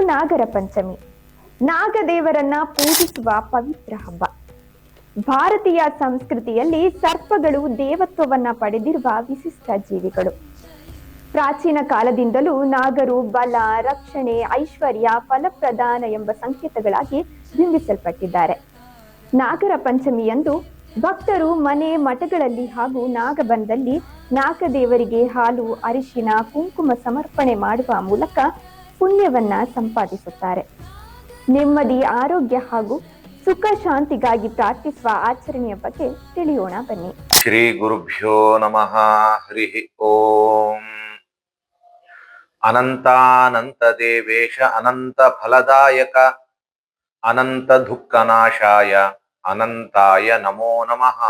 ನಾಗರ ಪಂಚಮಿ. ನಾಗದೇವರನ್ನ ಪೂಜಿಸುವ ಪವಿತ್ರ ಹಬ್ಬ. ಭಾರತೀಯ ಸಂಸ್ಕೃತಿಯಲ್ಲಿ ಸರ್ಪಗಳು ದೇವತ್ವವನ್ನ ಪಡೆದಿರುವ ವಿಶಿಷ್ಟ ಜೀವಿಗಳು. ಪ್ರಾಚೀನ ಕಾಲದಿಂದಲೂ ನಾಗರು ಬಲ, ರಕ್ಷಣೆ, ಐಶ್ವರ್ಯ, ಫಲಪ್ರದಾನ ಎಂಬ ಸಂಕೇತಗಳಾಗಿ ಬಿಂಬಿಸಲ್ಪಟ್ಟಿದ್ದಾರೆ. ನಾಗರ ಪಂಚಮಿಯಂದು ಭಕ್ತರು ಮನೆ ಮಠಗಳಲ್ಲಿ ಹಾಗೂ ನಾಗಬಂದಲ್ಲಿ ನಾಗದೇವರಿಗೆ ಹಾಲು, ಅರಿಶಿನ, ಕುಂಕುಮ ಸಮರ್ಪಣೆ ಮಾಡುವ ಮೂಲಕ ಪುಣ್ಯವನ್ನ ಸಂಪಾದಿಸುತ್ತಾರೆ. ನೆಮ್ಮದಿ, ಆರೋಗ್ಯ ಹಾಗೂ ಸುಖ ಶಾಂತಿಗಾಗಿ ಪ್ರಾರ್ಥಿಸುವ ಆಚರಣೆಯ ಬಗ್ಗೆ ತಿಳಿಯೋಣ ಬನ್ನಿ. ಶ್ರೀ ಗುರುಭ್ಯೋ ನಮಃ. ಹರಿ ಓಂ. ಅನಂತಾನಂತ ದೇವೇಶ, ಅನಂತ ಫಲದಾಯಕ, ಅನಂತ ದುಃಖನಾಶಾಯ ಅನಂತಾಯ ನಮೋ ನಮಃ.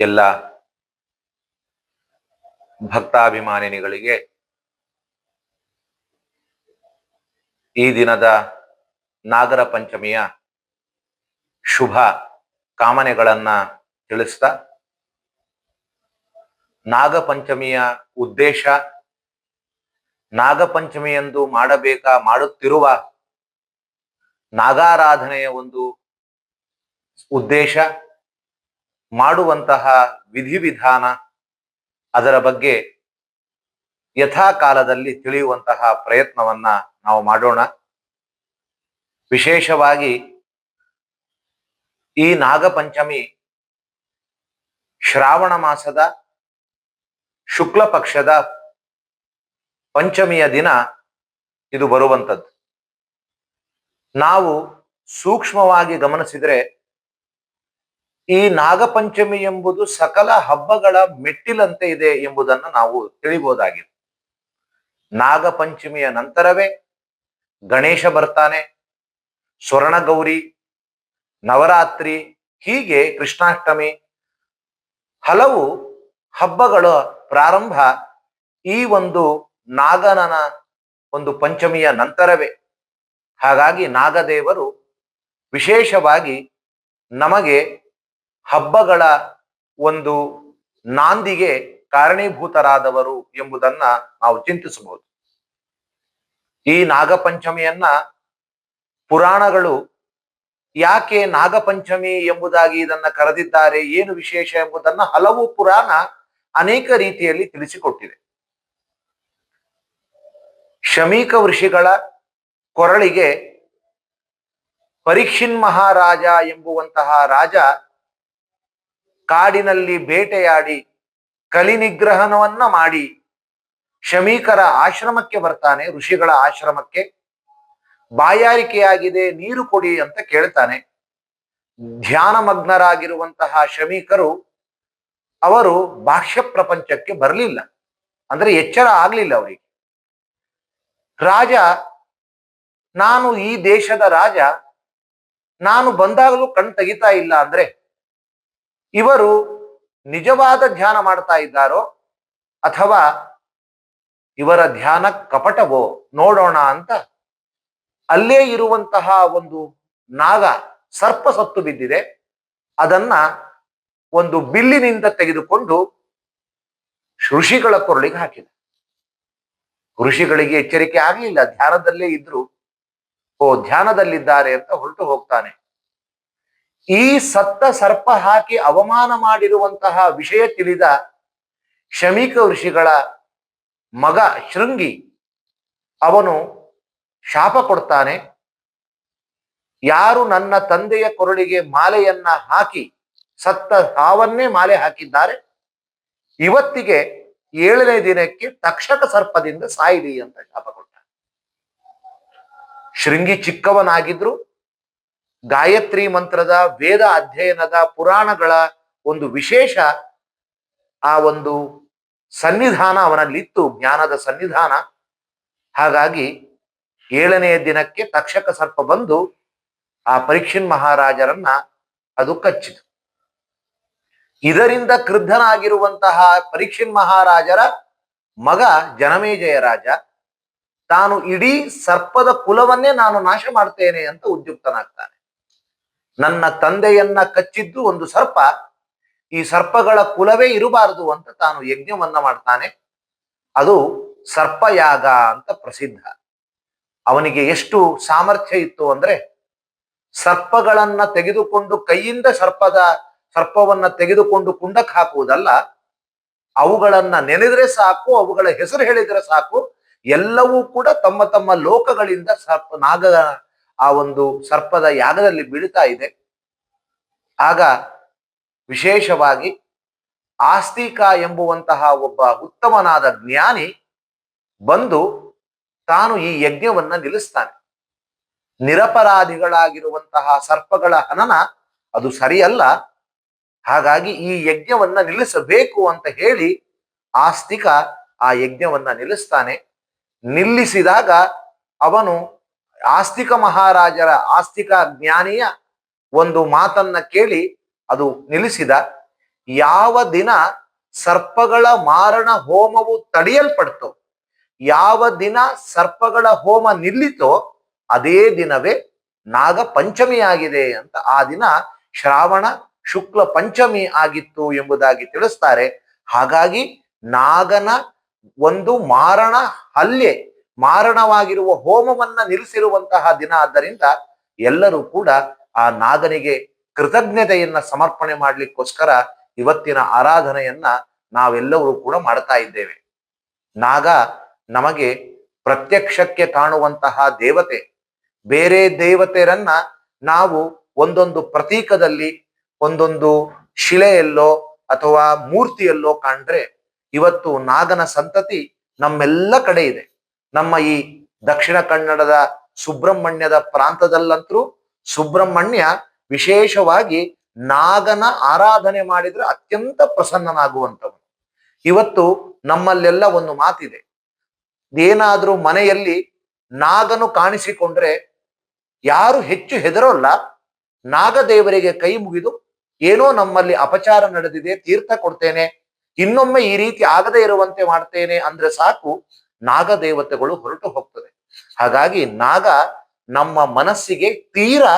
ಎಲ್ಲ ಭಕ್ತಾಭಿಮಾನಿಗಳಿಗೆ ಈ ದಿನದ ನಾಗರ ಪಂಚಮಿಯ ಶುಭ ಕಾಮನೆಗಳನ್ನ ತಿಳಿಸ್ತಾ ನಾಗಪಂಚಮಿಯ ಉದ್ದೇಶ ನಾಗಪಂಚಮಿಯಂದು ಮಾಡಬೇಕಾ ಮಾಡುತ್ತಿರುವ ನಾಗಾರಾಧನೆಯ ಒಂದು ಉದ್ದೇಶ, ಮಾಡುವಂತಹ ವಿಧಿವಿಧಾನ ಅದರ ಬಗ್ಗೆ ಯಥಾಕಾಲದಲ್ಲಿ ತಿಳಿಯುವಂತಹ ಪ್ರಯತ್ನವನ್ನ ನಾವು ಮಾಡೋಣ. ವಿಶೇಷವಾಗಿ ಈ ನಾಗಪಂಚಮಿ ಶ್ರಾವಣ ಮಾಸದ ಶುಕ್ಲ ಪಕ್ಷದ ಪಂಚಮಿಯ ದಿನ ಇದು ಬರುವಂಥದ್ದು ನಾವು ಸೂಕ್ಷ್ಮವಾಗಿ ಗಮನಿಸಿದ್ರೆ ಈ ನಾಗಪಂಚಮಿ ಎಂಬುದು ಸಕಲ ಹಬ್ಬಗಳ ಮೆಟ್ಟಿಲಂತೆ ಇದೆ ಎಂಬುದನ್ನು ನಾವು ತಿಳಿಬಹುದಾಗಿದೆ ನಾಗಪಂಚಮಿಯ ನಂತರವೇ ಗಣೇಶ ಬರ್ತಾನೆ, ಸ್ವರ್ಣಗೌರಿ, ನವರಾತ್ರಿ, ಹೀಗೆ ಕೃಷ್ಣಾಷ್ಟಮಿ, ಹಲವು ಹಬ್ಬಗಳ ಪ್ರಾರಂಭ ಈ ಒಂದು ನಾಗನನ ಒಂದು ಪಂಚಮಿಯ ನಂತರವೇ. ಹಾಗಾಗಿ ನಾಗದೇವರು ವಿಶೇಷವಾಗಿ ನಮಗೆ ಹಬ್ಬಗಳ ಒಂದು ನಾಂದಿಗೆ ಕಾರಣೀಭೂತರಾದವರು ಎಂಬುದನ್ನ ನಾವು ಚಿಂತಿಸಬಹುದು. ಈ ನಾಗಪಂಚಮಿಯನ್ನ ಪುರಾಣಗಳು ಯಾಕೆ ನಾಗಪಂಚಮಿ ಎಂಬುದಾಗಿ ಇದನ್ನ ಕರೆದಿದ್ದಾರೆ, ಏನು ವಿಶೇಷ ಎಂಬುದನ್ನ ಹಲವು ಪುರಾಣ ಅನೇಕ ರೀತಿಯಲ್ಲಿ ತಿಳಿಸಿಕೊಟ್ಟಿದೆ. ಶಮೀಕ ಋಷಿಗಳ ಕೊರಳಿಗೆ ಪರೀಕ್ಷಿನ್ ಮಹಾರಾಜ ಎಂಬುವಂತಹ ರಾಜ ಕಾಡಿನಲ್ಲಿ ಬೇಟೆಯಾಡಿ ಕಲಿ ನಿಗ್ರಹಣವನ್ನ ಮಾಡಿ ಶಮೀಕರ ಆಶ್ರಮಕ್ಕೆ ಬರ್ತಾನೆ, ಋಷಿಗಳ ಆಶ್ರಮಕ್ಕೆ. ಬಾಯಾರಿಕೆಯಾಗಿದೆ, ನೀರು ಕೊಡಿ ಅಂತ ಕೇಳ್ತಾನೆ. ಧ್ಯಾನಮಗ್ನರಾಗಿರುವಂತಹ ಶಮೀಕರು ಅವರು ಬಾಹ್ಯ ಪ್ರಪಂಚಕ್ಕೆ ಬರಲಿಲ್ಲ. ಅಂದ್ರೆ ಎಚ್ಚರ ಆಗ್ಲಿಲ್ಲ ಅವರಿಗೆ. ರಾಜ, ನಾನು ಈ ದೇಶದ ರಾಜ, ನಾನು ಬಂದಾಗಲೂ ಕಣ್ ತೆಗಿತಾ ಇಲ್ಲ ಅಂದ್ರೆ ಇವರು ನಿಜವಾದ ಧ್ಯಾನ ಮಾಡ್ತಾ ಇದ್ದಾರೋ ಅಥವಾ ಇವರ ಧ್ಯಾನ ಕಪಟವೋ ನೋಡೋಣ ಅಂತ ಅಲ್ಲೇ ಇರುವಂತಹ ಒಂದು ನಾಗ ಸರ್ಪ ಸತ್ತು ಬಿದ್ದಿದೆ. ಅದನ್ನ ಒಂದು ಬಿಲ್ಲಿನಿಂದ ತೆಗೆದುಕೊಂಡು ಋಷಿಗಳ ಕೊರಳಿಗೆ ಹಾಕಿದ. ಋಷಿಗಳಿಗೆ ಎಚ್ಚರಿಕೆ ಆಗಲಿಲ್ಲ. ಧ್ಯಾನದಲ್ಲೇ ಇದ್ರು, ಓ ಧ್ಯಾನದಲ್ಲಿದ್ದಾರೆ ಅಂತ ಹೊರಟು ಹೋಗ್ತಾನೆ. ಈ ಸತ್ತ ಸರ್ಪ ಹಾಕಿ ಅವಮಾನ ಮಾಡಿರುವಂತಹ ವಿಷಯ ತಿಳಿದ ಶಮೀಕ ಋಷಿಗಳ ಮಗ ಶೃಂಗಿ ಅವನು ಶಾಪ ಕೊಡ್ತಾನೆ. ಯಾರು ನನ್ನ ತಂದೆಯ ಕೊರಳಿಗೆ ಮಾಲೆಯನ್ನ ಹಾಕಿ ಸತ್ತ ಹಾವನ್ನೇ ಮಾಲೆ ಹಾಕಿದ್ದಾರೆ. ಇವತ್ತಿಗೆ ಏಳನೇ ದಿನಕ್ಕೆ ತಕ್ಷಕ ಸರ್ಪದಿಂದ ಸಾಯಿರಿ ಅಂತ ಶಾಪ ಕೊಟ್ಟ. ಶೃಂಗಿ ಚಿಕ್ಕವನಾಗಿದ್ರು ಗಾಯತ್ರಿ ಮಂತ್ರದ ವೇದ ಅಧ್ಯಯನದ ಪುರಾಣಗಳ ಒಂದು ವಿಶೇಷ ಆ ಒಂದು ಸನ್ನಿಧಾನ ಅವನಲ್ಲಿತ್ತು, ಜ್ಞಾನದ ಸನ್ನಿಧಾನ. ಹಾಗಾಗಿ ಏಳನೆಯ ದಿನಕ್ಕೆ ತಕ್ಷಕ ಸರ್ಪ ಬಂದು ಆ ಪರೀಕ್ಷಿನ್ ಮಹಾರಾಜರನ್ನ ಅದು ಕಚ್ಚಿತು. ಇದರಿಂದ ಕ್ರುದ್ಧನಾಗಿರುವಂತಹ ಪರೀಕ್ಷಿನ್ ಮಹಾರಾಜರ ಮಗ ಜನಮೇಜಯ ರಾಜ, ತಾನು ಇಡೀ ಸರ್ಪದ ಕುಲವನ್ನೇ ನಾನು ನಾಶ ಮಾಡ್ತೇನೆ ಅಂತ ಉದ್ಯುಕ್ತನಾಗ್ತಾನೆ. ನನ್ನ ತಂದೆಯನ್ನ ಕಚ್ಚಿದ್ದು ಒಂದು ಸರ್ಪ. ಈ ಸರ್ಪಗಳ ಕುಲವೇ ಇರಬಾರದು ಅಂತ ತಾನು ಯಜ್ಞವನ್ನ ಮಾಡ್ತಾನೆ. ಅದು ಸರ್ಪಯಾಗ ಅಂತ ಪ್ರಸಿದ್ಧ. ಅವನಿಗೆ ಎಷ್ಟು ಸಾಮರ್ಥ್ಯ ಇತ್ತು ಅಂದ್ರೆ ಸರ್ಪಗಳನ್ನ ತೆಗೆದುಕೊಂಡು ಕೈಯಿಂದ ಸರ್ಪದ, ಸರ್ಪವನ್ನ ತೆಗೆದುಕೊಂಡು ಕುಂಡಕ್ಕೆ ಹಾಕುವುದಲ್ಲ, ಅವುಗಳನ್ನ ನೆನೆದ್ರೆ ಸಾಕು, ಅವುಗಳ ಹೆಸರು ಹೇಳಿದ್ರೆ ಸಾಕು, ಎಲ್ಲವೂ ಕೂಡ ತಮ್ಮ ತಮ್ಮ ಲೋಕಗಳಿಂದ ಸರ್ಪ ನಾಗ ಆ ಒಂದು ಸರ್ಪದ ಯಾಗದಲ್ಲಿ ಬೀಳ್ತಾ ಇದೆ. ಆಗ ವಿಶೇಷವಾಗಿ ಆಸ್ತಿಕ ಎಂಬುವಂತಹ ಒಬ್ಬ ಉತ್ತಮನಾದ ಜ್ಞಾನಿ ಬಂದು ತಾನು ಈ ಯಜ್ಞವನ್ನ ನಿಲ್ಲಿಸ್ತಾನೆ. ನಿರಪರಾಧಿಗಳಾಗಿರುವಂತಹ ಸರ್ಪಗಳ ಹನನ ಅದು ಸರಿಯಲ್ಲ. ಹಾಗಾಗಿ ಈ ಯಜ್ಞವನ್ನ ನಿಲ್ಲಿಸಬೇಕು ಅಂತ ಹೇಳಿ ಆಸ್ತಿಕ ಆ ಯಜ್ಞವನ್ನ ನಿಲ್ಲಿಸ್ತಾನೆ. ನಿಲ್ಲಿಸಿದಾಗ ಅವನು ಆಸ್ತಿಕ ಮಹಾರಾಜರ ಆಸ್ತಿಕ ಜ್ಞಾನಿಯ ಒಂದು ಮಾತನ್ನ ಕೇಳಿ ಅದು ನಿಲ್ಲಿಸಿದ, ಯಾವ ದಿನ ಸರ್ಪಗಳ ಮಾರಣ ಹೋಮವು ತಡೆಯಲ್ಪಡ್ತೋ, ಯಾವ ದಿನ ಸರ್ಪಗಳ ಹೋಮ ನಿಲ್ಲಿತೋ, ಅದೇ ದಿನವೇ ನಾಗ ಪಂಚಮಿ ಆಗಿದೆ ಅಂತ ಆ ದಿನ ಶ್ರಾವಣ ಶುಕ್ಲ ಪಂಚಮಿ ಆಗಿತ್ತು ಎಂಬುದಾಗಿ ತಿಳಿಸ್ತಾರೆ. ಹಾಗಾಗಿ ನಾಗನ ಒಂದು ಮಾರಣ ಹಲ್ಲೆ ಮಾರಣವಾಗಿರುವ ಹೋಮವನ್ನ ನಿಲ್ಲಿಸಿರುವಂತಹ ದಿನ ಆದ್ದರಿಂದ ಎಲ್ಲರೂ ಕೂಡ ಆ ನಾಗನಿಗೆ ಕೃತಜ್ಞತೆಯನ್ನ ಸಮರ್ಪಣೆ ಮಾಡ್ಲಿಕ್ಕೋಸ್ಕರ ಇವತ್ತಿನ ಆರಾಧನೆಯನ್ನ ನಾವೆಲ್ಲರೂ ಕೂಡ ಮಾಡ್ತಾ ಇದ್ದೇವೆ. ನಾಗ ನಮಗೆ ಪ್ರತ್ಯಕ್ಷಕ್ಕೆ ಕಾಣುವಂತಹ ದೇವತೆ, ಬೇರೆ ದೇವತೆರನ್ನ ನಾವು ಒಂದೊಂದು ಪ್ರತೀಕದಲ್ಲಿ, ಒಂದೊಂದು ಶಿಲೆಯಲ್ಲೋ ಅಥವಾ ಮೂರ್ತಿಯಲ್ಲೋ ಕಾಣ್ರೆ ಇವತ್ತು ನಾಗನ ಸಂತತಿ ನಮ್ಮೆಲ್ಲ ಕಡೆ ಇದೆ. ನಮ್ಮ ಈ ದಕ್ಷಿಣ ಕನ್ನಡದ ಸುಬ್ರಹ್ಮಣ್ಯದ ಪ್ರಾಂತದಲ್ಲಂತರೂ ಸುಬ್ರಹ್ಮಣ್ಯ ವಿಶೇಷವಾಗಿ ನಾಗನ ಆರಾಧನೆ ಮಾಡಿದ್ರೆ ಅತ್ಯಂತ ಪ್ರಸನ್ನನಾಗುವಂಥವನು. ಇವತ್ತು ನಮ್ಮಲ್ಲೆಲ್ಲ ಒಂದು ಮಾತಿದೆ. ಏನಾದ್ರೂ ಮನೆಯಲ್ಲಿ ನಾಗನು ಕಾಣಿಸಿಕೊಂಡ್ರೆ ಯಾರು ಹೆಚ್ಚು ಹೆದರೋಲ್ಲ. ನಾಗದೇವರಿಗೆ ಕೈ ಮುಗಿದು ಏನೋ ನಮ್ಮಲ್ಲಿ ಅಪಚಾರ ನಡೆದಿದೆ, ತೀರ್ಥ ಕೊಡ್ತೇನೆ, ಇನ್ನೊಮ್ಮೆ ಈ ರೀತಿ ಆಗದೇ ಇರುವಂತೆ ಮಾಡ್ತೇನೆ ಅಂದ್ರೆ ಸಾಕು. ನಾಗದೇವತೆಗಳು ಹೊರಟು ಹೋಗ್ತದೆ ಹಾಗಾಗಿ ನಾಗ ನಮ್ಮ ಮನಸ್ಸಿಗೆ ತೀರಾ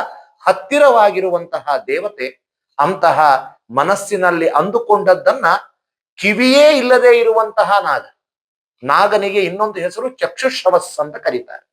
ಹತ್ತಿರವಾಗಿರುವಂತಹ ದೇವತೆ ಅಂತಹ ಮನಸ್ಸಿನಲ್ಲಿ ಅಂದುಕೊಂಡದ್ದನ್ನ ಕಿವಿಯೇ ಇಲ್ಲದೆ ಇರುವಂತಹ ನಾಗ. ನಾಗನಿಗೆ ಇನ್ನೊಂದು ಹೆಸರು ಚಕ್ಷುಶ್ರವಸ್ ಅಂತ ಕರೀತಾರೆ.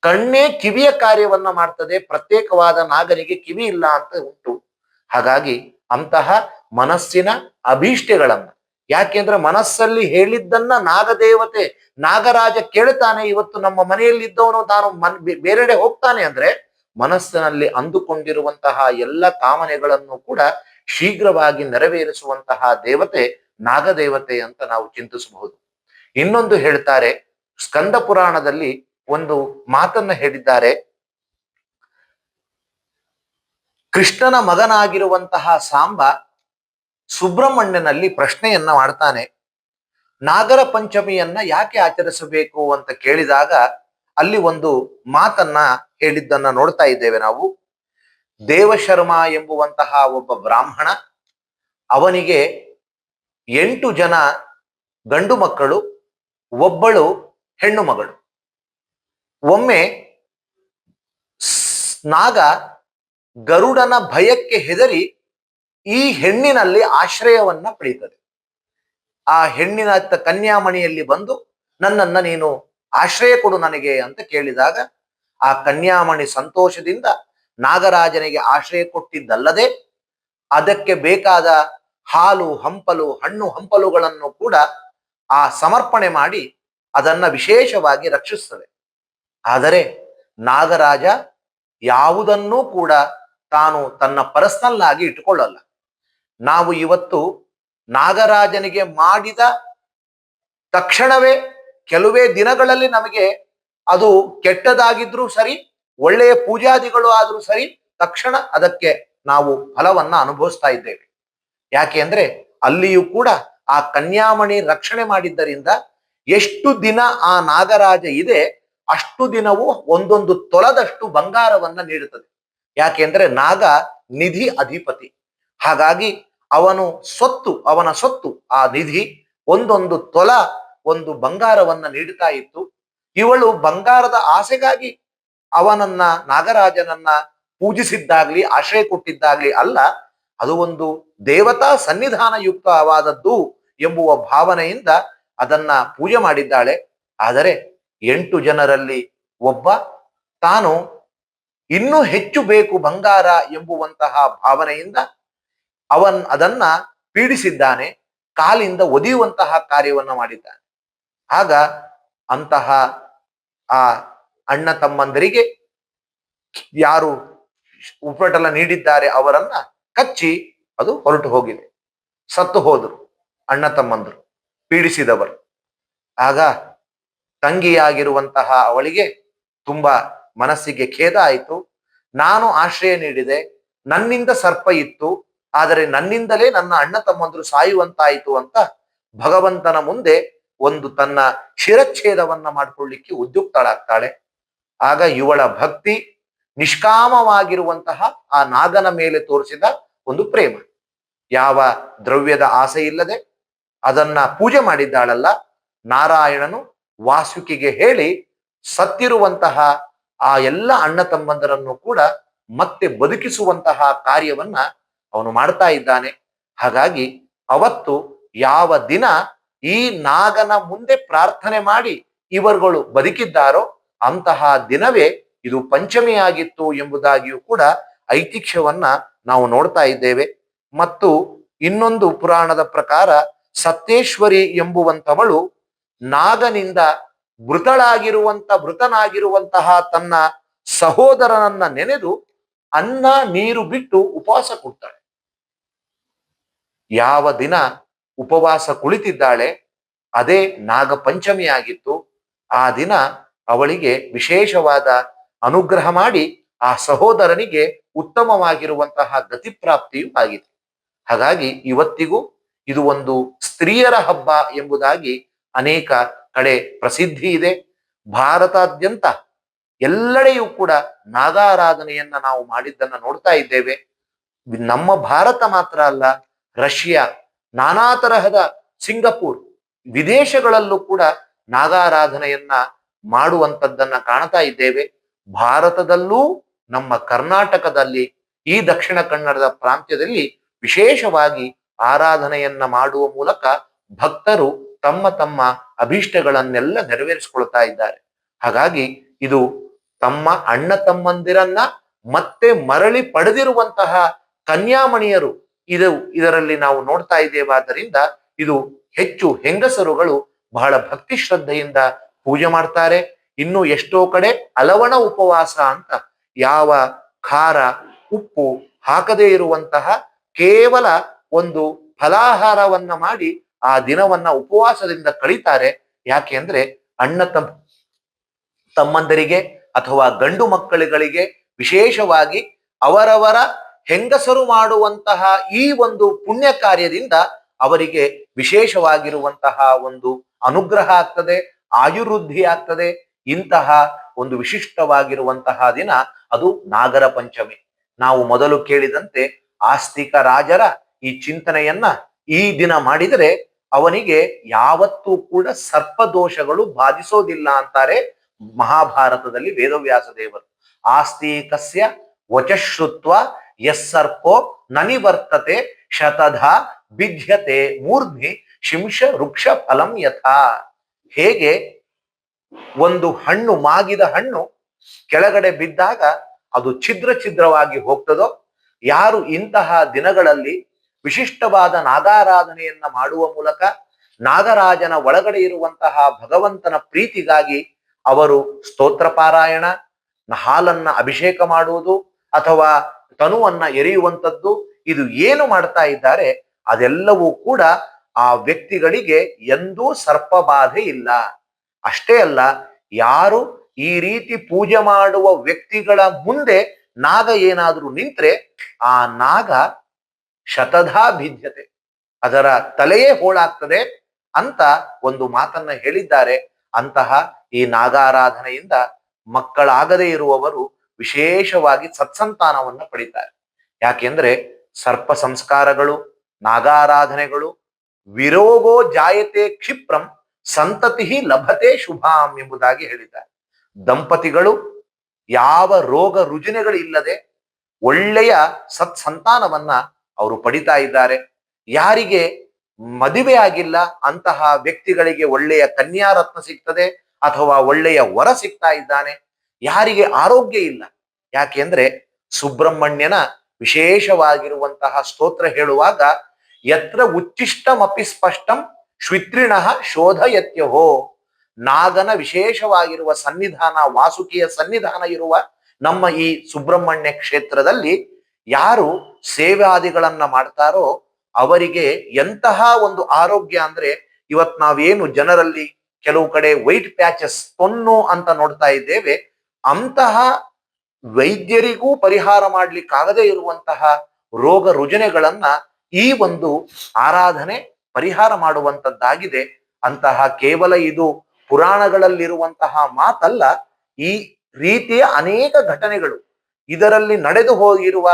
ಕಣ್ಣೇ ಕಿವಿಯ ಕಾರ್ಯವನ್ನ ಮಾಡ್ತದೆ, ಪ್ರತ್ಯೇಕವಾದ ನಾಗನಿಗೆ ಕಿವಿ ಇಲ್ಲ ಅಂತ ಉಂಟು. ಹಾಗಾಗಿ ಅಂತಹ ಮನಸ್ಸಿನ ಅಭೀಷ್ಟೆಗಳನ್ನ ಯಾಕೆಂದ್ರೆ ಮನಸ್ಸಲ್ಲಿ ಹೇಳಿದ್ದನ್ನ ನಾಗದೇವತೆ, ನಾಗರಾಜ ಕೇಳ್ತಾನೆ ಇವತ್ತು ನಮ್ಮ ಮನೆಯಲ್ಲಿದ್ದವನು ತಾನು ಮನ್ ಬೇರೆಡೆ ಹೋಗ್ತಾನೆ ಅಂದ್ರೆ ಮನಸ್ಸಿನಲ್ಲಿ ಅಂದುಕೊಂಡಿರುವಂತಹ ಎಲ್ಲ ಕಾಮನೆಗಳನ್ನು ಕೂಡ ಶೀಘ್ರವಾಗಿ ನೆರವೇರಿಸುವಂತಹ ದೇವತೆ ನಾಗದೇವತೆ ಅಂತ ನಾವು ಚಿಂತಿಸಬಹುದು. ಇನ್ನೊಂದು ಹೇಳ್ತಾರೆ, ಸ್ಕಂದ ಪುರಾಣದಲ್ಲಿ ಒಂದು ಮಾತನ್ನ ಹೇಳಿದ್ದಾರೆ. ಕೃಷ್ಣನ ಮಗನಾಗಿರುವಂತಹ ಸಾಂಬ ಸುಬ್ರಹ್ಮಣ್ಯನಲ್ಲಿ ಪ್ರಶ್ನೆಯನ್ನ ಮಾಡ್ತಾನೆ. ನಾಗರ ಪಂಚಮಿಯನ್ನ ಯಾಕೆ ಆಚರಿಸಬೇಕು ಅಂತ ಕೇಳಿದಾಗ ಅಲ್ಲಿ ಒಂದು ಮಾತನ್ನ ಹೇಳಿದ್ದನ್ನ ನೋಡ್ತಾ ಇದ್ದೇವೆ ನಾವು. ದೇವಶರ್ಮ ಎಂಬುವಂತಹ ಒಬ್ಬ ಬ್ರಾಹ್ಮಣ, ಅವನಿಗೆ ಎಂಟು ಜನ ಗಂಡು ಮಕ್ಕಳು, ಒಬ್ಬಳು ಹೆಣ್ಣು ಮಗಳು. ಒಮ್ಮೆ ನಾಗ ಗರುಡನ ಭಯಕ್ಕೆ ಹೆದರಿ ಈ ಹೆಣ್ಣಿನಲ್ಲಿ ಆಶ್ರಯವನ್ನ ಪಡೀತದೆ ಆ ಹೆಣ್ಣಿನ ಕನ್ಯಾಮಣಿಯಲ್ಲಿ ಬಂದು, ನನ್ನನ್ನ ನೀನು ಆಶ್ರಯ ಕೊಡು ನನಗೆ ಅಂತ ಕೇಳಿದಾಗ, ಆ ಕನ್ಯಾಮಣಿ ಸಂತೋಷದಿಂದ ನಾಗರಾಜನಿಗೆ ಆಶ್ರಯ ಕೊಟ್ಟಿದ್ದಲ್ಲದೆ, ಅದಕ್ಕೆ ಬೇಕಾದ ಹಾಲು, ಹಂಪಲು, ಹಣ್ಣು, ಹಂಪಲುಗಳನ್ನು ಕೂಡ ಆ ಸಮರ್ಪಣೆ ಮಾಡಿ ಅದನ್ನ ವಿಶೇಷವಾಗಿ ರಕ್ಷಿಸ್ತದೆ ಆದರೆ ನಾಗರಾಜ ಯಾವುದನ್ನೂ ಕೂಡ ತಾನು ತನ್ನ ಪರ್ಸನಲ್ ಆಗಿ ಇಟ್ಕೊಳ್ಳಲ್ಲ ನಾವು ಇವತ್ತು ನಾಗರಾಜನಿಗೆ ಮಾಡಿದ ತಕ್ಷಣವೇ ಕೆಲವೇ ದಿನಗಳಲ್ಲಿ ನಮಗೆ ಅದು ಕೆಟ್ಟದಾಗಿದ್ರೂ ಸರಿ, ಒಳ್ಳೆಯ ಪೂಜಾದಿಗಳು ಆದ್ರೂ ಸರಿ, ತಕ್ಷಣ ಅದಕ್ಕೆ ನಾವು ಫಲವನ್ನ ಅನುಭವಿಸ್ತಾ ಇದ್ದೇವೆ. ಯಾಕೆ ಅಂದ್ರೆ ಅಲ್ಲಿಯೂ ಕೂಡ ಆ ಕನ್ಯಾಮಣಿ ರಕ್ಷಣೆ ಮಾಡಿದ್ದರಿಂದ ಎಷ್ಟು ದಿನ ಆ ನಾಗರಾಜ ಇದೆ, ಅಷ್ಟು ದಿನವೂ ಒಂದೊಂದು ತೊಲದಷ್ಟು ಬಂಗಾರವನ್ನ ನೀಡುತ್ತದೆ. ಯಾಕೆಂದ್ರೆ ನಾಗ ನಿಧಿ ಅಧಿಪತಿ. ಹಾಗಾಗಿ ಅವನು ಸ್ವತ್ತು ಅವನ ಸ್ವತ್ತು ಆ ನಿಧಿ ಒಂದೊಂದು ತೊಲ, ಒಂದು ಬಂಗಾರವನ್ನ ನೀಡುತ್ತಾ ಇತ್ತು. ಇವಳು ಬಂಗಾರದ ಆಸೆಗಾಗಿ ಅವನನ್ನ, ನಾಗರಾಜನನ್ನ ಪೂಜಿಸಿದ್ದಾಗ್ಲಿ, ಆಶ್ರಯ ಕೊಟ್ಟಿದ್ದಾಗ್ಲಿ ಅಲ್ಲ, ಅದು ಒಂದು ದೇವತಾ ಸನ್ನಿಧಾನ ಯುಕ್ತವಾದದ್ದು ಎಂಬುವ ಭಾವನೆಯಿಂದ ಅದನ್ನ ಪೂಜೆ ಮಾಡಿದ್ದಾಳೆ. ಆದರೆ ಎಂಟು ಜನರಲ್ಲಿ ಒಬ್ಬ, ತಾನು ಇನ್ನೂ ಹೆಚ್ಚು ಬೇಕು ಬಂಗಾರ ಎಂಬುವಂತಹ ಭಾವನೆಯಿಂದ ಅವನ್ ಅದನ್ನ ಪೀಡಿಸಿದ್ದಾನೆ, ಕಾಲಿಂದ ಒದಿಯುವಂತಹ ಕಾರ್ಯವನ್ನು ಮಾಡಿದ್ದಾನೆ. ಆಗ ಅಂತಹ ಆ ಅಣ್ಣ ತಮ್ಮಂದರಿಗೆ ಯಾರು ಉಪಟಲ ನೀಡಿದ್ದಾರೆ ಅವರನ್ನ ಕಚ್ಚಿ ಅದು ಹೊರಟು ಹೋಗಿದೆ. ಸತ್ತು ಹೋದರು ಅಣ್ಣ ತಮ್ಮಂದರು, ಪೀಡಿಸಿದವರು. ಆಗ ತಂಗಿಯಾಗಿರುವಂತಹ ಅವಳಿಗೆ ತುಂಬಾ ಮನಸ್ಸಿಗೆ ಖೇದ ಆಯಿತು. ನಾನು ಆಶ್ರಯ ನೀಡಿದೆ, ನನ್ನಿಂದ ಸರ್ಪ ಇತ್ತು ಆದರೆ ನನ್ನಿಂದಲೇ ನನ್ನ ಅಣ್ಣ ತಮ್ಮಂದರು ಸಾಯುವಂತಾಯಿತು ಅಂತ ಭಗವಂತನ ಮುಂದೆ ಒಂದು ತನ್ನ ಶಿರಚ್ಛೇದವನ್ನ ಮಾಡಿಕೊಳ್ಳಿಕ್ಕೆ ಉದ್ಯುಕ್ತಳಾಗ್ತಾಳೆ. ಆಗ ಇವಳ ಭಕ್ತಿ ನಿಷ್ಕಾಮವಾಗಿರುವಂತಹ ಆ ನಾಗನ ಮೇಲೆ ತೋರಿಸಿದ ಒಂದು ಪ್ರೇಮ. ಯಾವ ದ್ರವ್ಯದ ಆಸೆ ಇಲ್ಲದೆ ಅದನ್ನ ಪೂಜೆ ಮಾಡಿದ್ದಾಳಲ್ಲ, ನಾರಾಯಣನು ವಾಸುಕಿಗೆ ಹೇಳಿ ಸತ್ತಿರುವಂತಹ ಆ ಎಲ್ಲ ಅಣ್ಣ ತಮ್ಮಂದರನ್ನು ಕೂಡ ಮತ್ತೆ ಬದುಕಿಸುವಂತಹ ಕಾರ್ಯವನ್ನ ಅವನು ಮಾಡ್ತಾ ಇದ್ದಾನೆ. ಹಾಗಾಗಿ ಅವತ್ತು ಯಾವ ದಿನ ಈ ನಾಗನ ಮುಂದೆ ಪ್ರಾರ್ಥನೆ ಮಾಡಿ ಇವರುಗಳು ಬದುಕಿದ್ದಾರೋ ಅಂತಹ ದಿನವೇ ಇದು ಪಂಚಮಿಯಾಗಿತ್ತು ಎಂಬುದಾಗಿಯೂ ಕೂಡ ಐತಿಹ್ಯವನ್ನ ನಾವು ನೋಡ್ತಾ ಇದ್ದೇವೆ. ಮತ್ತು ಇನ್ನೊಂದು ಪುರಾಣದ ಪ್ರಕಾರ ಸತ್ಯೇಶ್ವರಿ ಎಂಬುವಂಥವಳು ನಾಗನಿಂದ ಮೃತಳಾಗಿರುವಂತ ಮೃತನಾಗಿರುವಂತಹ ತನ್ನ ಸಹೋದರನನ್ನ ನೆನೆದು ಅನ್ನ, ನೀರು ಬಿಟ್ಟು ಉಪವಾಸ ಕೊಡ್ತಾಳೆ. ಯಾವ ದಿನ ಉಪವಾಸ ಕುಳಿತಿದ್ದಾಳೆ, ಅದೇ ನಾಗಪಂಚಮಿ ಆಗಿತ್ತು ಆ ದಿನ ಅವಳಿಗೆ ವಿಶೇಷವಾದ ಅನುಗ್ರಹ ಮಾಡಿ ಆ ಸಹೋದರನಿಗೆ ಉತ್ತಮವಾಗಿರುವಂತಹ ಗತಿಪ್ರಾಪ್ತಿಯೂ ಆಗಿದೆ. ಹಾಗಾಗಿ ಇವತ್ತಿಗೂ ಇದು ಒಂದು ಸ್ತ್ರೀಯರ ಹಬ್ಬ ಎಂಬುದಾಗಿ ಅನೇಕ ಕಡೆ ಪ್ರಸಿದ್ಧಿ ಇದೆ. ಭಾರತಾದ್ಯಂತ ಎಲ್ಲೆಡೆಯೂ ಕೂಡ ನಾಗಾರಾಧನೆಯನ್ನ ನಾವು ಮಾಡಿದ್ದನ್ನ ನೋಡ್ತಾ ಇದ್ದೇವೆ. ನಮ್ಮ ಭಾರತ ಮಾತ್ರ ಅಲ್ಲ ರಷ್ಯಾ, ನಾನಾ ತರಹದ ಸಿಂಗಪೂರ್ ವಿದೇಶಗಳಲ್ಲೂ ಕೂಡ ನಾಗಾರಾಧನೆಯನ್ನ ಮಾಡುವಂತದ್ದನ್ನ ಕಾಣ್ತಾ ಇದ್ದೇವೆ. ಭಾರತದಲ್ಲೂ ನಮ್ಮ ಕರ್ನಾಟಕದಲ್ಲಿ ಈ ದಕ್ಷಿಣ ಕನ್ನಡದ ಪ್ರಾಂತ್ಯದಲ್ಲಿ ವಿಶೇಷವಾಗಿ ಆರಾಧನೆಯನ್ನ ಮಾಡುವ ಮೂಲಕ ಭಕ್ತರು ತಮ್ಮ ತಮ್ಮ ಅಭೀಷ್ಟಗಳನ್ನೆಲ್ಲ ನೆರವೇರಿಸಿಕೊಳ್ತಾ ಇದ್ದಾರೆ. ಹಾಗಾಗಿ ಇದು ತಮ್ಮ ಅಣ್ಣ ತಮ್ಮಂದಿರನ್ನ ಮತ್ತೆ ಮರಳಿ ಪಡೆದಿರುವಂತಹ ಕನ್ಯಾಮಣಿಯರು ಇದು ಇದರಲ್ಲಿ ನಾವು ನೋಡ್ತಾ ಇದ್ದೇವಾದ್ದರಿಂದ ಇದು ಹೆಚ್ಚು ಹೆಂಗಸರುಗಳು ಬಹಳ ಭಕ್ತಿ ಶ್ರದ್ಧೆಯಿಂದ ಪೂಜೆ ಮಾಡ್ತಾರೆ. ಇನ್ನು ಎಷ್ಟೋ ಕಡೆ ಅಲವಣ ಉಪವಾಸ ಅಂತ ಯಾವ ಖಾರ, ಉಪ್ಪು ಹಾಕದೇ ಇರುವಂತಹ ಕೇವಲ ಒಂದು ಫಲಾಹಾರವನ್ನ ಮಾಡಿ ಆ ದಿನವನ್ನ ಉಪವಾಸದಿಂದ ಕಳೀತಾರೆ. ಯಾಕೆ ಅಂದ್ರೆ ಅಣ್ಣ ತಮ್ಮ ತಮ್ಮಂದರಿಗೆ ಅಥವಾ ಗಂಡು ಮಕ್ಕಳುಗಳಿಗೆ ವಿಶೇಷವಾಗಿ ಅವರವರ ಹೆಂಗಸರು ಮಾಡುವಂತಹ ಈ ಒಂದು ಪುಣ್ಯ ಕಾರ್ಯದಿಂದ ಅವರಿಗೆ ವಿಶೇಷವಾಗಿರುವಂತಹ ಒಂದು ಅನುಗ್ರಹ ಆಗ್ತದೆ, ಆಯುರ್ವೃದ್ಧಿ ಆಗ್ತದೆ. ಇಂತಹ ಒಂದು ವಿಶಿಷ್ಟವಾಗಿರುವಂತಹ ದಿನ ಅದು ನಾಗರ ಪಂಚಮಿ. ನಾವು ಮೊದಲು ಕೇಳಿದಂತೆ ಆಸ್ತಿಕ ರಾಜರ ಈ ಚಿಂತನೆಯನ್ನ ಈ ದಿನ ಮಾಡಿದರೆ ಅವನಿಗೆ ಯಾವತ್ತೂ ಕೂಡ ಸರ್ಪದೋಷಗಳು ಬಾಧಿಸೋದಿಲ್ಲ ಅಂತಾರೆ ಮಹಾಭಾರತದಲ್ಲಿ ವೇದವ್ಯಾಸ ದೇವರು ಆಸ್ತಿಕಸ್ಯ ವಚಶ್ರುತ್ವ ಯಸ್ಸರ್ಪೋ ನನಿವರ್ತತೆ ಶತಧ ಬಿಧ್ಯತೆ ಮೂರ್ಧಿ ಶಿಂಶ ವೃಕ್ಷ ಫಲಂ ಯಥಾ. ಹೇಗೆ ಒಂದು ಹಣ್ಣು ಮಾಗಿದ ಹಣ್ಣು ಕೆಳಗಡೆ ಬಿದ್ದಾಗ ಅದು ಛಿದ್ರ ಛಿದ್ರವಾಗಿ ಹೋಗ್ತದೋ? ಯಾರು ಇಂತಹ ದಿನಗಳಲ್ಲಿ ವಿಶಿಷ್ಟವಾದ ನಾಗಾರಾಧನೆಯನ್ನ ಮಾಡುವ ಮೂಲಕ ನಾಗರಾಜನ ಒಳಗಡೆ ಇರುವಂತಹ ಭಗವಂತನ ಪ್ರೀತಿಗಾಗಿ ಅವರು ಸ್ತೋತ್ರ ಪಾರಾಯಣ ಹಾಲನ್ನ ಅಭಿಷೇಕ ಮಾಡುವುದು ಅಥವಾ ತನುವನ್ನ ಎರೆಯುವಂಥದ್ದು ಇದು ಏನು ಮಾಡ್ತಾ ಇದ್ದಾರೆ, ಅದೆಲ್ಲವೂ ಕೂಡ ಆ ವ್ಯಕ್ತಿಗಳಿಗೆ ಎಂದೂ ಸರ್ಪಬಾಧೆ ಇಲ್ಲ. ಅಷ್ಟೇ ಅಲ್ಲ, ಯಾರು ಈ ರೀತಿ ಪೂಜೆ ಮಾಡುವ ವ್ಯಕ್ತಿಗಳ ಮುಂದೆ ನಾಗ ಏನಾದರೂ ನಿಂತ್ರೆ, ಆ ನಾಗ ಶತಧಾ ಭಿದ್ಯತೆ, ಅದರ ತಲೆಯೇ ಹೋಳಾಗ್ತದೆ ಅಂತ ಒಂದು ಮಾತನ್ನ ಹೇಳಿದ್ದಾರೆ. ಅಂತಹ ಈ ನಾಗಾರಾಧನೆಯಿಂದ ಮಕ್ಕಳಾಗದೇ ಇರುವವರು ವಿಶೇಷವಾಗಿ ಸತ್ಸಂತಾನವನ್ನ ಪಡಿತಾರೆ. ಯಾಕೆಂದ್ರೆ ಸರ್ಪ ಸಂಸ್ಕಾರಗಳು, ನಾಗಾರಾಧನೆಗಳು, ವಿರೋಗೋ ಜಾಯತೆ ಕ್ಷಿಪ್ರಂ ಸಂತತಿ ಲಭತೆ ಶುಭಾಂ ಎಂಬುದಾಗಿ ಹೇಳಿದ್ದಾರೆ. ದಂಪತಿಗಳು, ಯಾವ ರೋಗ ರುಜಿನಗಳಿಲ್ಲದೆ ಒಳ್ಳೆಯ ಸತ್ಸಂತಾನವನ್ನ ಅವರು ಪಡಿತಾ ಇದ್ದಾರೆ. ಯಾರಿಗೆ ಮದುವೆ ಆಗಿಲ್ಲ, ಅಂತಹ ವ್ಯಕ್ತಿಗಳಿಗೆ ಒಳ್ಳೆಯ ಕನ್ಯಾರತ್ನ ಸಿಗ್ತದೆ ಅಥವಾ ಒಳ್ಳೆಯ ವರ ಸಿಗ್ತಾ ಇದ್ದಾನೆ. ಯಾರಿಗೆ ಆರೋಗ್ಯ ಇಲ್ಲ. ಯಾಕೆಂದ್ರೆ ಸುಬ್ರಹ್ಮಣ್ಯನ ವಿಶೇಷವಾಗಿರುವಂತಹ ಸ್ತೋತ್ರ ಹೇಳುವಾಗ, ಯತ್ರ ಉಚ್ಚಿಷ್ಟಮಪಿ ಸ್ಪಷ್ಟಂ ಶ್ವಿತ್ರಿಣ ಶೋಧಯತ್ಯಹೋ. ನಾಗನ ವಿಶೇಷವಾಗಿರುವ ಸನ್ನಿಧಾನ, ವಾಸುಕಿಯ ಸನ್ನಿಧಾನ ಇರುವ ನಮ್ಮ ಈ ಸುಬ್ರಹ್ಮಣ್ಯ ಕ್ಷೇತ್ರದಲ್ಲಿ ಯಾರು ಸೇವಾದಿಗಳನ್ನ ಮಾಡ್ತಾರೋ ಅವರಿಗೆ ಎಂತಹ ಒಂದು ಆರೋಗ್ಯ ಅಂದ್ರೆ ಇವತ್ ನಾವೇನು ಜನರಲ್ಲಿ ಕೆಲವು ಕಡೆ ವೈಟ್ ಪ್ಯಾಚಸ್ ತೊನ್ನು ಅಂತ ನೋಡ್ತಾ ಇದ್ದೇವೆ ಅಂತಹ ವೈದ್ಯರಿಗೂ ಪರಿಹಾರ ಮಾಡಲಿಕ್ಕಾಗದೇ ಇರುವಂತಹ ರೋಗ ರುಜಿನಗಳನ್ನ ಈ ಒಂದು ಆರಾಧನೆ ಪರಿಹಾರ ಮಾಡುವಂತದ್ದಾಗಿದೆ. ಅಂತಹ ಕೇವಲ ಇದು ಪುರಾಣಗಳಲ್ಲಿರುವಂತಹ ಮಾತಲ್ಲ, ಈ ರೀತಿಯ ಅನೇಕ ಘಟನೆಗಳು. ಇದರಲ್ಲಿ ನಡೆದು ಹೋಗಿರುವ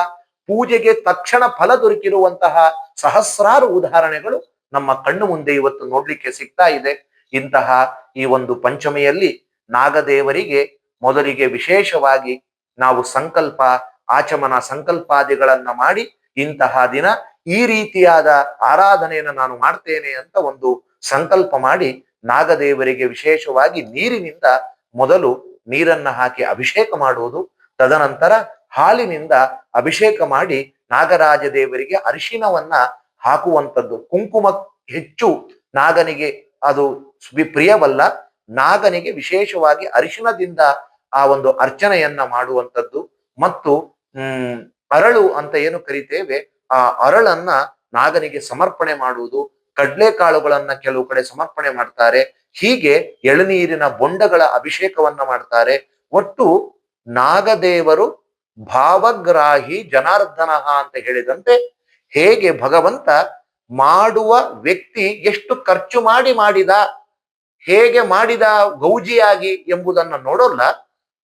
ಪೂಜೆಗೆ ತಕ್ಷಣ ಫಲ ದೊರಕಿರುವಂತಹ ಸಹಸ್ರಾರು ಉದಾಹರಣೆಗಳು ನಮ್ಮ ಕಣ್ಣು ಮುಂದೆ ಇವತ್ತು ನೋಡ್ಲಿಕ್ಕೆ ಸಿಗ್ತಾ ಇದೆ. ಇಂತಹ ಈ ಒಂದು ಪಂಚಮಿಯಲ್ಲಿ ನಾಗದೇವರಿಗೆ ಮೊದಲಿಗೆ ವಿಶೇಷವಾಗಿ ನಾವು ಸಂಕಲ್ಪ, ಆಚಮನ ಸಂಕಲ್ಪಾದಿಗಳನ್ನ ಮಾಡಿ ಇಂತಹ ದಿನ ಈ ರೀತಿಯಾದ ಆರಾಧನೆಯನ್ನು ನಾನು ಮಾಡ್ತೇನೆ ಅಂತ ಒಂದು ಸಂಕಲ್ಪ ಮಾಡಿ ನಾಗದೇವರಿಗೆ ವಿಶೇಷವಾಗಿ ನೀರಿನಿಂದ ಮೊದಲು ನೀರನ್ನ ಹಾಕಿ ಅಭಿಷೇಕ ಮಾಡುವುದು, ತದನಂತರ ಹಾಲಿನಿಂದ ಅಭಿಷೇಕ ಮಾಡಿ ನಾಗರಾಜ ದೇವರಿಗೆ ಅರಿಶಿನವನ್ನ ಹಾಕುವಂಥದ್ದು. ಕುಂಕುಮ ಹೆಚ್ಚು ನಾಗನಿಗೆ ಅದು ಪ್ರಿಯವಲ್ಲ. ನಾಗನಿಗೆ ವಿಶೇಷವಾಗಿ ಅರಿಶಿನದಿಂದ ಆ ಒಂದು ಅರ್ಚನೆಯನ್ನ ಮಾಡುವಂಥದ್ದು ಮತ್ತು, ಹ್ಮ್, ಅರಳು ಅಂತ ಏನು ಕರಿತೇವೆ, ಆ ಅರಳನ್ನ ನಾಗನಿಗೆ ಸಮರ್ಪಣೆ ಮಾಡುವುದು, ಕಡ್ಲೆಕಾಳುಗಳನ್ನ ಕೆಲವು ಕಡೆ ಸಮರ್ಪಣೆ ಮಾಡ್ತಾರೆ, ಹೀಗೆ ಎಳನೀರಿನ ಬೊಂಡಗಳ ಅಭಿಷೇಕವನ್ನ ಮಾಡ್ತಾರೆ, ಒಟ್ಟು ನಾಗದೇವರು ಭಾವಗ್ರಾಹಿ ಜನಾರ್ದನ ಅಂತ ಹೇಳಿದಂತೆ ಹೇಗೆ ಭಗವಂತ ಮಾಡುವ ವ್ಯಕ್ತಿ ಎಷ್ಟು ಖರ್ಚು ಮಾಡಿ ಮಾಡಿದ ಹೇಗೆ ಮಾಡಿದ ಗೌಜಿಯಾಗಿ ಎಂಬುದನ್ನ ನೋಡೋಲ್ಲ.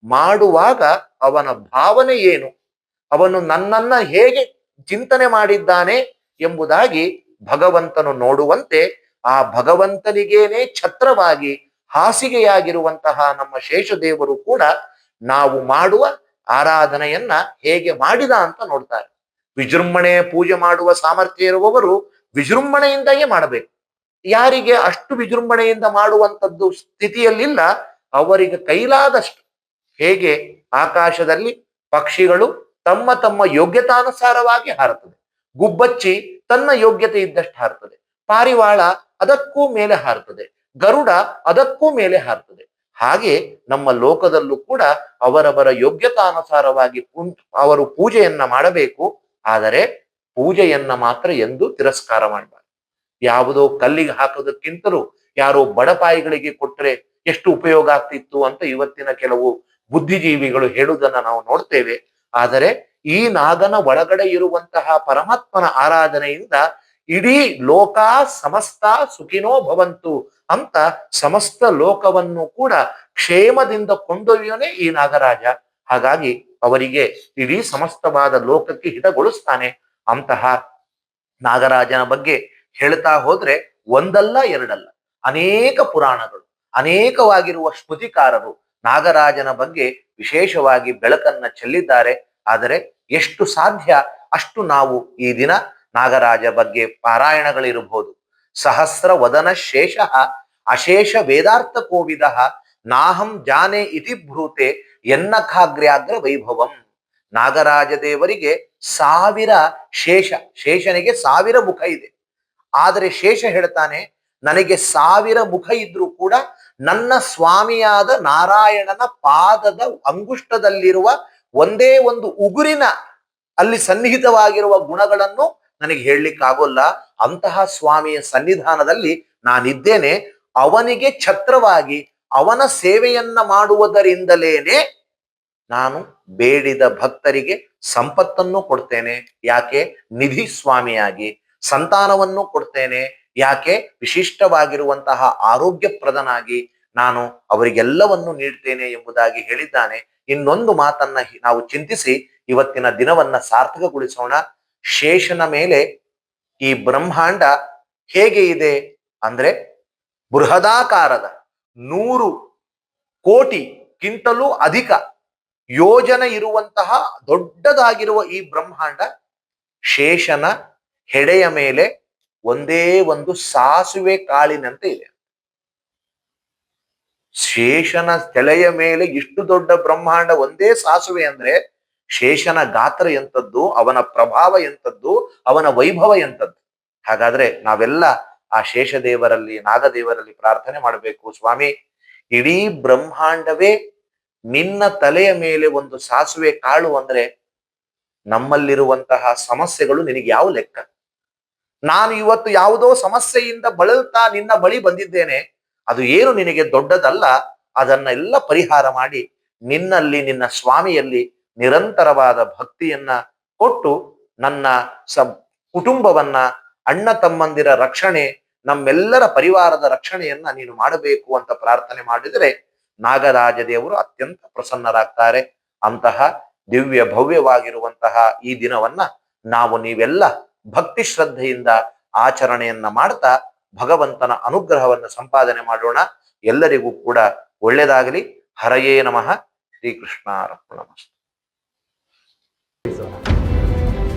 ಮಾಡುವಾಗ ಅವನ ಭಾವನೆ ಏನು? ಅವನು ನನ್ನನ್ನ ಹೇಗೆ ಚಿಂತನೆ ಮಾಡಿದ್ದಾನೆ ಎಂಬುದಾಗಿ ಭಗವಂತನು ನೋಡುವಂತೆ ಆ ಭಗವಂತನಿಗೇನೆ ಛತ್ರವಾಗಿ ಹಾಸಿಗೆಯಾಗಿರುವಂತಹ ನಮ್ಮ ಶೇಷದೇವರು ಕೂಡ ನಾವು ಮಾಡುವ ಆರಾಧನೆಯನ್ನ ಹೇಗೆ ಮಾಡಿದ ಅಂತ ನೋಡ್ತಾರೆ. ವಿಜೃಂಭಣೆ ಪೂಜೆ ಮಾಡುವ ಸಾಮರ್ಥ್ಯ ಇರುವವರು ವಿಜೃಂಭಣೆಯಿಂದಲೇ ಮಾಡಬೇಕು. ಯಾರಿಗೆ ಅಷ್ಟು ವಿಜೃಂಭಣೆಯಿಂದ ಮಾಡುವಂಥದ್ದು ಸ್ಥಿತಿಯಲ್ಲಿಲ್ಲ, ಅವರಿಗೆ ಕೈಲಾದಷ್ಟು. ಹೇಗೆ? ಆಕಾಶದಲ್ಲಿ ಪಕ್ಷಿಗಳು ತಮ್ಮ ತಮ್ಮ ಯೋಗ್ಯತಾನುಸಾರವಾಗಿ ಹಾರುತ್ತದೆ ಗುಬ್ಬಚ್ಚಿ ತನ್ನ ಯೋಗ್ಯತೆ ಇದ್ದಷ್ಟು ಹಾರುತ್ತದೆ. ಪಾರಿವಾಳ ಅದಕ್ಕೂ ಮೇಲೆ ಹಾರುತ್ತದೆ. ಗರುಡ ಅದಕ್ಕೂ ಮೇಲೆ ಹಾರುತ್ತದೆ. ಹಾಗೆ ನಮ್ಮ ಲೋಕದಲ್ಲೂ ಕೂಡ ಅವರವರ ಯೋಗ್ಯತಾನುಸಾರವಾಗಿ ಅವರು ಪೂಜೆಯನ್ನ ಮಾಡಬೇಕು. ಆದರೆ ಪೂಜೆಯನ್ನ ಮಾತ್ರ ಎಂದು ತಿರಸ್ಕಾರ ಮಾಡಬಾರ್ದು. ಯಾವುದೋ ಕಲ್ಲಿಗೆ ಹಾಕೋದಕ್ಕಿಂತಲೂ ಯಾರೋ ಬಡಪಾಯಿಗಳಿಗೆ ಕೊಟ್ಟರೆ ಎಷ್ಟು ಉಪಯೋಗ ಆಗ್ತಿತ್ತು ಅಂತ ಇವತ್ತಿನ ಕೆಲವು ಬುದ್ಧಿಜೀವಿಗಳು ಹೇಳುವುದನ್ನ ನಾವು ನೋಡ್ತೇವೆ. ಆದರೆ ಈ ನಾಗನ ಒಳಗಡೆ ಇರುವಂತಹ ಪರಮಾತ್ಮನ ಆರಾಧನೆಯಿಂದ ಇಡೀ ಲೋಕ ಸಮಸ್ತ ಸುಖಿನೋ ಭವಂತು ಅಂತ ಸಮಸ್ತ ಲೋಕವನ್ನು ಕೂಡ ಕ್ಷೇಮದಿಂದ ಕೊಂಡೊಯ್ಯೋನೆ ಈ ನಾಗರಾಜ. ಹಾಗಾಗಿ ಅವರಿಗೆ ಇಡೀ ಸಮಸ್ತವಾದ ಲೋಕಕ್ಕೆ ಹಿತಗೊಳಿಸ್ತಾನೆ. ಅಂತಹ ನಾಗರಾಜನ ಬಗ್ಗೆ ಹೇಳ್ತಾ ಹೋದ್ರೆ ಒಂದಲ್ಲ ಎರಡಲ್ಲ. ಅನೇಕ ಪುರಾಣಗಳು, ಅನೇಕವಾಗಿರುವ ಸ್ಮೃತಿಕಾರರು ನಾಗರಾಜನ ಬಗ್ಗೆ ವಿಶೇಷವಾಗಿ ಬೆಳಕನ್ನ ಚೆಲ್ಲಿದ್ದಾರೆ. ಆದರೆ ಎಷ್ಟು ಸಾಧ್ಯ ಅಷ್ಟು ನಾವು ಈ ದಿನ ನಾಗರಾಜ ಬಗ್ಗೆ ಪಾರಾಯಣಗಳಿರಬಹುದು. ಸಹಸ್ರ ವದನ ಶೇಷ ಅಶೇಷ ವೇದಾರ್ಥ ಕೋವಿದ ನಾಹಂ ಜಾನೆ ಇತಿ ಭ್ರೂತೆ ಎನ್ನಖಾಗ್ರ್ಯಾಗ್ರ ವೈಭವಂ. ನಾಗರಾಜ ದೇವರಿಗೆ ಸಾವಿರ ಶೇಷ, ಶೇಷನಿಗೆ ಸಾವಿರ ಮುಖ ಇದೆ. ಆದರೆ ಶೇಷ ಹೇಳ್ತಾನೆ, ನನಗೆ ಸಾವಿರ ಮುಖ ಇದ್ರೂ ಕೂಡ ನನ್ನ ಸ್ವಾಮಿಯಾದ ನಾರಾಯಣನ ಪಾದದ ಅಂಗುಷ್ಟದಲ್ಲಿರುವ ಒಂದೇ ಒಂದು ಉಗುರಿನ ಅಲ್ಲಿ ಸನ್ನಿಹಿತವಾಗಿರುವ ಗುಣಗಳನ್ನು ನನಗೆ ಹೇಳಲಿಕ್ಕಾಗೋಲ್ಲ. ಅಂತಹ ಸ್ವಾಮಿಯ ಸನ್ನಿಧಾನದಲ್ಲಿ ನಾನಿದ್ದೇನೆ. ಅವನಿಗೆ ಛತ್ರವಾಗಿ, ಅವನ ಸೇವೆಯನ್ನ ಮಾಡುವುದರಿಂದಲೇನೆ ನಾನು ಬೇಡಿದ ಭಕ್ತರಿಗೆ ಸಂಪತ್ತನ್ನು ಕೊಡ್ತೇನೆ. ಯಾಕೆ? ನಿಧಿ ಸ್ವಾಮಿಯಾಗಿ. ಸಂತಾನವನ್ನು ಕೊಡ್ತೇನೆ. ಯಾಕೆ? ವಿಶಿಷ್ಟವಾಗಿರುವಂತಹ ಆರೋಗ್ಯಪ್ರದನಾಗಿ ನಾನು ಅವರಿಗೆಲ್ಲವನ್ನು ನೀಡ್ತೇನೆ ಎಂಬುದಾಗಿ ಹೇಳಿದ್ದಾನೆ. ಇನ್ನೊಂದು ಮಾತನ್ನ ನಾವು ಚಿಂತಿಸಿ ಇವತ್ತಿನ ದಿನವನ್ನ ಸಾರ್ಥಕಗೊಳಿಸೋಣ. ಶೇಷನ ಮೇಲೆ ಈ ಬ್ರಹ್ಮಾಂಡ ಹೇಗೆ ಇದೆ ಅಂದ್ರೆ ಬೃಹದಾಕಾರದ ನೂರು ಕೋಟಿಗಿಂತಲೂ ಅಧಿಕ ಯೋಜನೆ ಇರುವಂತಹ ದೊಡ್ಡದಾಗಿರುವ ಈ ಬ್ರಹ್ಮಾಂಡ ಶೇಷನ ಹೆಡೆಯ ಮೇಲೆ ಒಂದೇ ಒಂದು ಸಾಸುವೆ ಕಾಳಿನಂತೆ ಇದೆ. ಶೇಷನ ತಲೆಯ ಮೇಲೆ ಇಷ್ಟು ದೊಡ್ಡ ಬ್ರಹ್ಮಾಂಡ ಒಂದೇ ಸಾಸುವೆ ಅಂದ್ರೆ ಶೇಷನ ಗಾತ್ರ ಎಂಥದ್ದು, ಅವನ ಪ್ರಭಾವ ಎಂಥದ್ದು, ಅವನ ವೈಭವ ಎಂಥದ್ದು. ಹಾಗಾದ್ರೆ ನಾವೆಲ್ಲ ಆ ಶೇಷದೇವರಲ್ಲಿ, ನಾಗದೇವರಲ್ಲಿ ಪ್ರಾರ್ಥನೆ ಮಾಡಬೇಕು, ಸ್ವಾಮಿ, ಇಡೀ ಬ್ರಹ್ಮಾಂಡವೇ ನಿನ್ನ ತಲೆಯ ಮೇಲೆ ಒಂದು ಸಾಸುವೆ ಕಾಳು ಅಂದ್ರೆ ನಮ್ಮಲ್ಲಿರುವಂತಹ ಸಮಸ್ಯೆಗಳು ನಿನಗೆ ಯಾವ ಲೆಕ್ಕ? ನಾನು ಇವತ್ತು ಯಾವುದೋ ಸಮಸ್ಯೆಯಿಂದ ಬಳಲ್ತಾ ನಿನ್ನ ಬಳಿ ಬಂದಿದ್ದೇನೆ. ಅದು ಏನು ನಿನಗೆ ದೊಡ್ಡದಲ್ಲ ಅದನ್ನೆಲ್ಲ ಪರಿಹಾರ ಮಾಡಿ ನಿನ್ನಲ್ಲಿ ನಿನ್ನ ಸ್ವಾಮಿಯಲ್ಲಿ ನಿರಂತರವಾದ ಭಕ್ತಿಯನ್ನ ಕೊಟ್ಟು ನನ್ನ ಸ ಕುಟುಂಬವನ್ನ, ಅಣ್ಣ ತಮ್ಮಂದಿರ ರಕ್ಷಣೆ, ನಮ್ಮೆಲ್ಲರ ಪರಿವಾರದ ರಕ್ಷಣೆಯನ್ನ ನೀನು ಮಾಡಬೇಕು ಅಂತ ಪ್ರಾರ್ಥನೆ ಮಾಡಿದರೆ ನಾಗರಾಜ ದೇವರು ಅತ್ಯಂತ ಪ್ರಸನ್ನರಾಗ್ತಾರೆ. ಅಂತಹ ದಿವ್ಯ ಭವ್ಯವಾಗಿರುವಂತಹ ಈ ದಿನವನ್ನ ನಾವು ನೀವೆಲ್ಲ ಭಕ್ತಿ ಶ್ರದ್ಧೆಯಿಂದ ಆಚರಣೆಯನ್ನ ಮಾಡ್ತಾ ಭಗವಂತನ ಅನುಗ್ರಹವನ್ನು ಸಂಪಾದನೆ ಮಾಡೋಣ. ಎಲ್ಲರಿಗೂ ಕೂಡ ಒಳ್ಳೆಯದಾಗಲಿ ಹರಯೇ ನಮಃ. ಶ್ರೀಕೃಷ್ಣ ಅರ್ಪಣಮಸ್ತು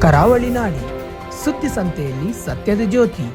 ಕರಾವಳಿ ನಾಡಿ, ಸುದ್ದಿ ಸಂತೆಯಲ್ಲಿ ಸತ್ಯದ ಜ್ಯೋತಿ.